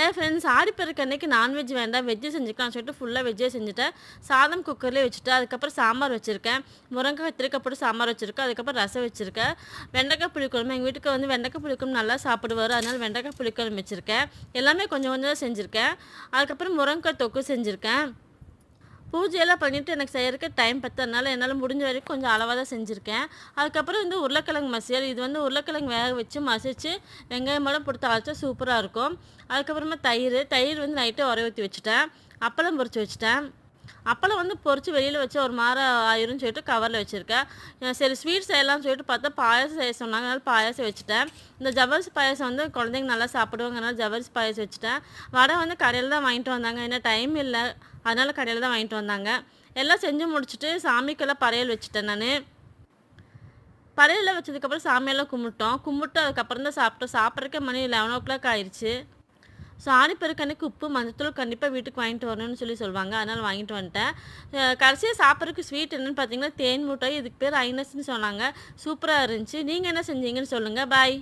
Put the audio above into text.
ஏன் ஃப்ரெண்ட்ஸ் ஆடிப்பெருக்கு அன்றைக்கி நான்வெஜ் வேண்டாம் வெஜ்ஜு செஞ்சுக்கலாம்னு சொல்லிட்டு ஃபுல்லாக வெஜ்ஜே செஞ்சுட்டேன். சாதம் குக்கர்லேயே வச்சுட்டு அதுக்கப்புறம் சாம்பார் வச்சுருக்கேன். முருங்கை கத்திரிக்காய் போட்டு சாம்பார் வச்சுருக்கேன். அதுக்கப்புறம் ரசம் வச்சுருக்கேன். வெண்டைக்காய் புளிக்குழம்பு. எங்கள் வீட்டுக்கு வந்து வெண்டைக்காய் புளிக்குழம்பு நல்லா சாப்பிடுவார். அதனால் வெண்டைக்காய் புளிக்குழம்பு வச்சுருக்கேன். எல்லாமே கொஞ்சம் கொஞ்சம் தான் செஞ்சுருக்கேன். அதுக்கப்புறம் முருங்கைக்காய் தொக்கு செஞ்சுருக்கேன். பூஜையெல்லாம் பண்ணிவிட்டு எனக்கு செய்யறதுக்கு டைம் பத்ததுனால என்னால் முடிஞ்ச வரைக்கும் கொஞ்சம் அளவாக தான் செஞ்சுருக்கேன். அதுக்கப்புறம் வந்து உருளைக்கிழங்கு மசியல். இது வந்து உருளைக்கிழங்கு வேக வச்சு மசிச்சு வெங்காயம் பழம் போட்டு தாளிச்சா சூப்பராக இருக்கும். அதுக்கப்புறமா தயிர். தயிர் வந்து நைட்டே உர ஊற்றி வச்சுட்டேன். அப்பளம் பொறிச்சு வச்சுட்டேன். அப்பளம் வந்து பொறிச்சு வெளியில் வச்சு ஒரு மாதம் ஆயிரும்னு சொல்லிட்டு கவரில் வச்சுருக்கேன். சரி ஸ்வீட் செய்யலாம்னு சொல்லிட்டு பார்த்தா பாயாசம் செய்ய சொன்னாங்க. அதனால் பாயாசம் வச்சுட்டேன். இந்த ஜவ்வரிசி பாயாசம் வந்து குழந்தைங்க நல்லா சாப்பிடுவாங்கனால ஜவ்வரிசி பாயாசம் வச்சுட்டேன். வடை வந்து கடையில் தான் வாங்கிட்டு வந்தாங்க. ஏன்னா டைம் இல்லை. அதனால் கடையில் தான் வாங்கிட்டு வந்தாங்க. எல்லாம் செஞ்சு முடிச்சுட்டு சாமிக்கெல்லாம் பறையல் வச்சுட்டேன் நான். பறையலில் வச்சதுக்கப்புறம் சாமியெல்லாம் கும்பிட்டோம். கும்பிட்டு அதுக்கப்புறம் தான் சாப்பிட்டோம். சாப்பிட்றக்கே மணி லெவன் ஓ கிளாக் ஆயிடுச்சு ஸோ ஆணிப்பெருக்கன்னைக்கு உப்பு மஞ்சத்தூள் கண்டிப்பாக வீட்டுக்கு வாங்கிட்டு வரணும்னு சொல்லி சொல்லுவாங்க. அதனால் வாங்கிட்டு வந்துட்டேன். கடைசியாக சாப்பிட்றதுக்கு ஸ்வீட் என்னென்னு பார்த்தீங்கன்னா தேன் மூட்டை இதுக்கு பேர் ஐனஸ்ன்னு சொன்னாங்க. சூப்பராக இருந்துச்சு. நீங்கள் என்ன செஞ்சீங்கன்னு சொல்லுங்கள் பாய்